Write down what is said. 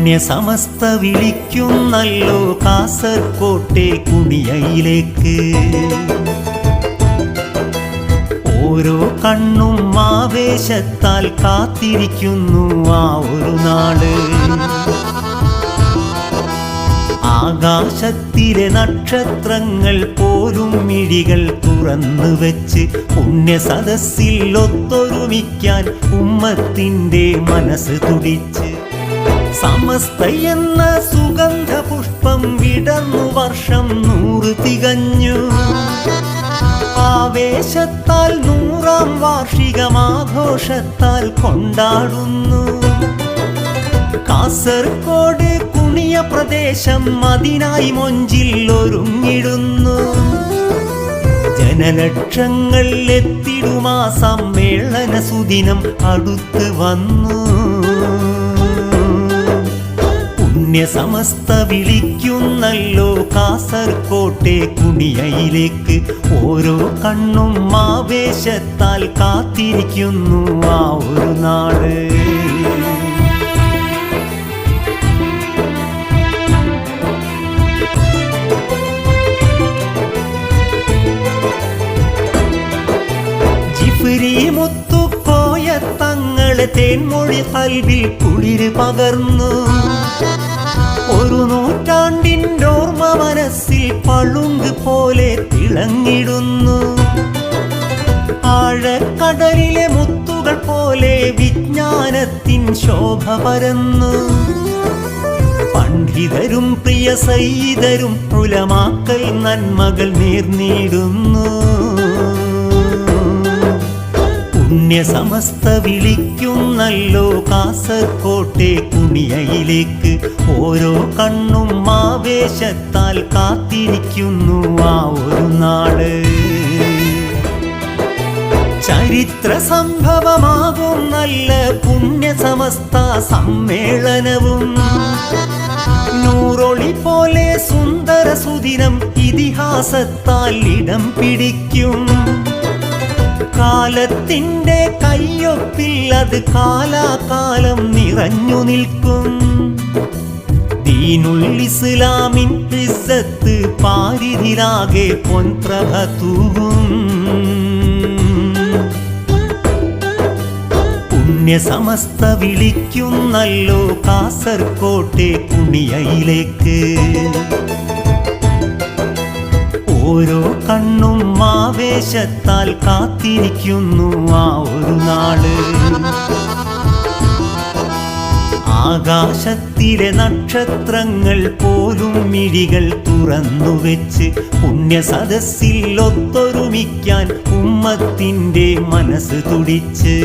പുണ്യ സമസ്ത വിളിക്കുന്നല്ലോ കാസർകോട്ടെ കുടിയയിലേക്ക്. ഓരോ കണ്ണും ആവേശത്താൽ കാത്തിരിക്കുന്നു ആ ഒരു നാൾ. ആകാശത്തിലെ നക്ഷത്രങ്ങൾ പോലും മിഴികൾ തുറന്നു വെച്ച് പുണ്യ സദസ്സിൽ ഒത്തൊരുമിക്കാൻ ഉമ്മത്തിന്റെ മനസ്സ് തുടിച്ച്. സമസ്ത എന്ന സുഗന്ധ പുഷ്പം വിടർന്നു വർഷം നൂറ് തികഞ്ഞു. ആവേശത്താൽ നൂറാം വാർഷികമാഘോഷത്താൽ കൊണ്ടാടുന്നു. കാസർഗോഡ് കുണിയ പ്രദേശം അതിനായി മൊഞ്ചിൽ ഒരുങ്ങിടുന്നു ജനലക്ഷങ്ങൾ എത്തിടുമാ സമ്മേളന സുദിനം അടുത്ത് വന്നു. പുണ്യ സമസ്ത വിളിക്കുന്നല്ലോ കാസർകോട്ടെ കുണിയയിലേക്ക് ഓരോ കണ്ണും ആവേശത്താൽ കാത്തിരിക്കുന്നു ആ ഒരു നാട്. ജിഫ്രി തങ്ങളെ തേൻമൊഴി കൽവിൽ കുളിര് പകർന്നു. ഒരു നൂറ്റാണ്ടിന്റെ ഓർമ്മ മനസ്സിൽ പളുങ്ക് പോലെ തിളങ്ങിടുന്നു. ആഴക്കടലിലെ മുത്തുകൾ പോലെ വിജ്ഞാനത്തിൻ ശോഭ പരന്നു. പണ്ഡിതരും പ്രിയ സൈതരും ഉലമാക്കൽ നന്മകൾ നേർന്നിടുന്നു. പുണ്യ സമസ്ത വിളിക്കുന്നല്ലോ കാസർകോട്ടെ കുണിയയിലേക്ക് ഓരോ കണ്ണും ആവേശത്താൽ കാത്തിരിക്കുന്നു ആ ഒരു നാട് ചരിത്ര സംഭവമാകും നല്ല പുണ്യ സമസ്ത സമ്മേളനവും. നൂറൊളി പോലെ സുന്ദര സുദിനം ഇതിഹാസത്താൽ ഇടം പിടിക്കും. കാലത്തിന്റെ കയ്യൊപ്പിൽ അത് കാലാകാലം നിറഞ്ഞു നിൽക്കും. ദീനുൽ ഇസ്ലാമിൻ ഇസ്സത്ത് പാരിതിലാകെ പൊൻപ്രഭ തൂകും. സമസ്ത വിളിക്കുന്നല്ലോ കാസർകോട്ടെ കുണിയയിലേക്ക്. ഓരോ കണ്ണും ആവേശത്താൽ കാത്തിരിക്കുന്നു ആ ഒരു നാൾ. ആകാശത്തിലെ നക്ഷത്രങ്ങൾ പോലും മിഴികൾ തുറന്നു വെച്ച് പുണ്യ സദസ്സിൽ ഒത്തൊരുമിക്കാൻ ഉമ്മത്തിന്റെ മനസ്സ് തുടിച്ച്.